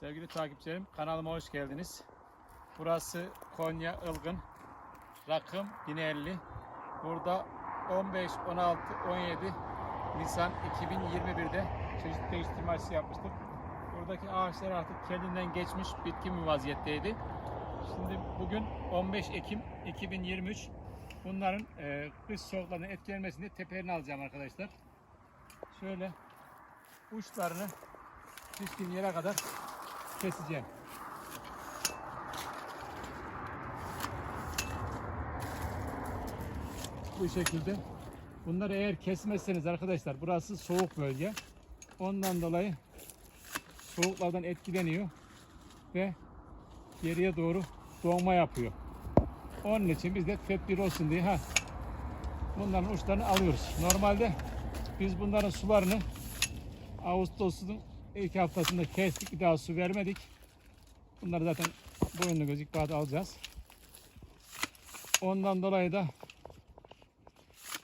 Sevgili takipçilerim kanalıma hoş geldiniz. Burası Konya Ilgın. Rakım 1050. Burada 15, 16, 17 Nisan 2021'de çeşit değiştirme aşısı yapmıştık. Buradaki ağaçlar artık kendinden geçmiş bitkin bir vaziyetteydi. Şimdi bugün 15 Ekim 2023. Bunların e, kış soğuklarının etkilenmesini tepelerini alacağım arkadaşlar. Şöyle uçlarını pişkin yere kadar keseceğim. Bu şekilde. Bunları eğer kesmezseniz arkadaşlar burası soğuk bölge. Ondan dolayı soğuklardan etkileniyor ve geriye doğru doğma yapıyor. Onun için biz de tedbir olsun diye ha bunların uçlarını alıyoruz. Normalde biz bunların sularını Ağustos'un ilk haftasında kestik. Bir daha su vermedik. Bunları zaten boyunlu gözük bağda alacağız. Ondan dolayı da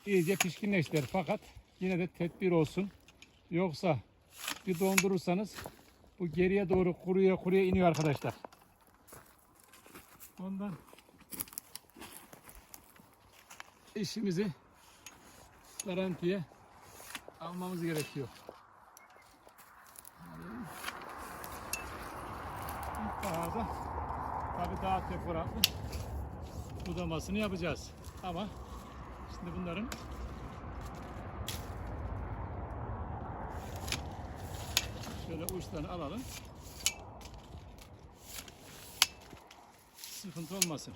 iyice pişkinleştiler. Fakat yine de tedbir olsun. Yoksa bir dondurursanız bu geriye doğru kuruya kuruya iniyor arkadaşlar. Ondan işimizi garantiye almamız gerekiyor. İlkbaharda tabii daha teferruatlı budamasını yapacağız. Ama şimdi bunların şöyle uçlarını alalım. Sıkıntı olmasın.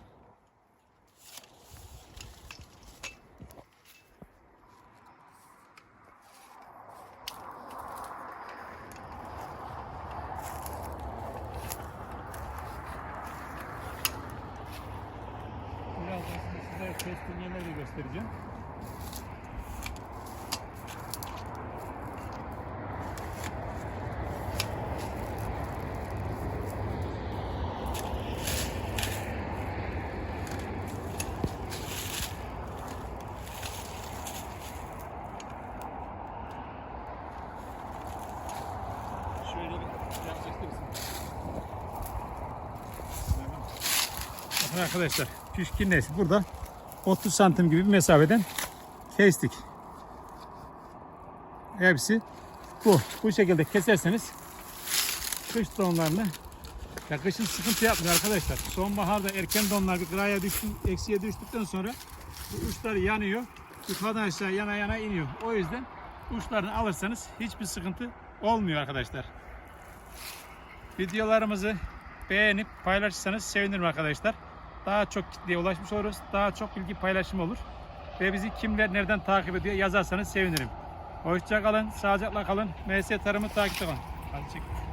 Şimdi size kestim yerleri göstereceğim. Arkadaşlar pişkin nesi burada 30 santim gibi bir mesafeden kestik. Hepsi bu. Bu şekilde keserseniz kış donlarını ya kışın sıkıntı yapmıyor arkadaşlar. Sonbaharda erken donlar bir gıraya düştü, eksiye düştükten sonra bu uçlar yanıyor. Yukarıdan aşağı yana yana iniyor. O yüzden uçlarını alırsanız hiçbir sıkıntı olmuyor arkadaşlar. Videolarımızı beğenip paylaşırsanız sevinirim arkadaşlar. Daha çok kitleye ulaşmış oluruz. Daha çok bilgi paylaşımı olur. Ve bizi kimler nereden takip ediyor yazarsanız sevinirim. Hoşça kalın, sağlıcakla kalın. MS Tarım'ı takipte kalın. Hadi çek.